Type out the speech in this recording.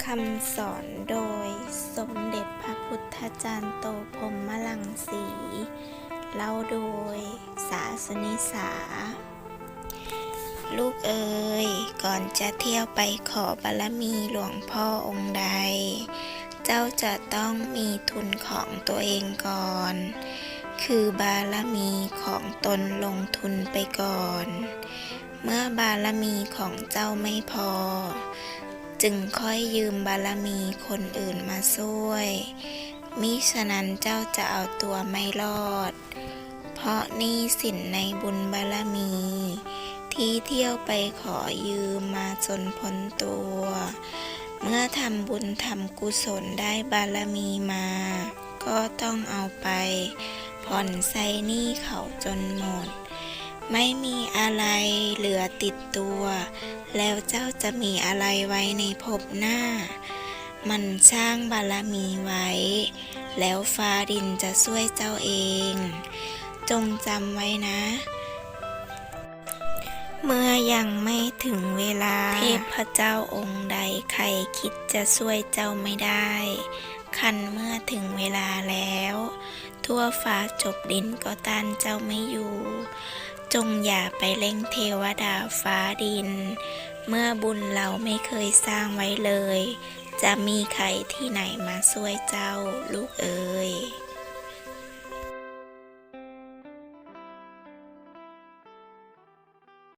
คำสอนโดยสมเด็จพระพุทธจารย์โตพรหมลังสี เล่าโดยสาสนิสา ลูกเอ๋ยก่อนจะเที่ยวไปขอบารมีหลวงพ่อองค์ใด เจ้าจะต้องมีทุนของตัวเองก่อน คือบารมีของตนลงทุนไปก่อน เมื่อบารมีของเจ้าไม่พอ จึงค่อยยืมบารมีคนอื่นมาช่วย มิฉะนั้นเจ้าจะเอาตัวไม่รอด เพราะนี้สินในบุญบารมี ที่เที่ยวไปขอยืมมาจนพ้นตัว เมื่อทำบุญทำกุศลได้บารมีมา ก็ต้องเอาไป ผ่อนใส่หนี้เขาจนหมด ไม่มีอะไรเหลือติดตัว แล้วเจ้าจะมีอะไรไว้ในภพหน้า มันสร้างบารมีไว้ แล้วฟ้าดินจะช่วยเจ้าเอง จงจำไว้นะ เมื่อยังไม่ถึงเวลา เทพเจ้าองค์ใดใครคิดจะช่วยเจ้าไม่ได้ คันเมื่อถึงเวลาแล้ว ทั่วฟ้าจบดินก็ต้านเจ้าไม่อยู่ จงอย่าไปเล่งเทวดาฟ้าดิน เมื่อบุญเราไม่เคยสร้างไว้เลย จะมีใครที่ไหนมาช่วยเจ้าลูกเอ๋ย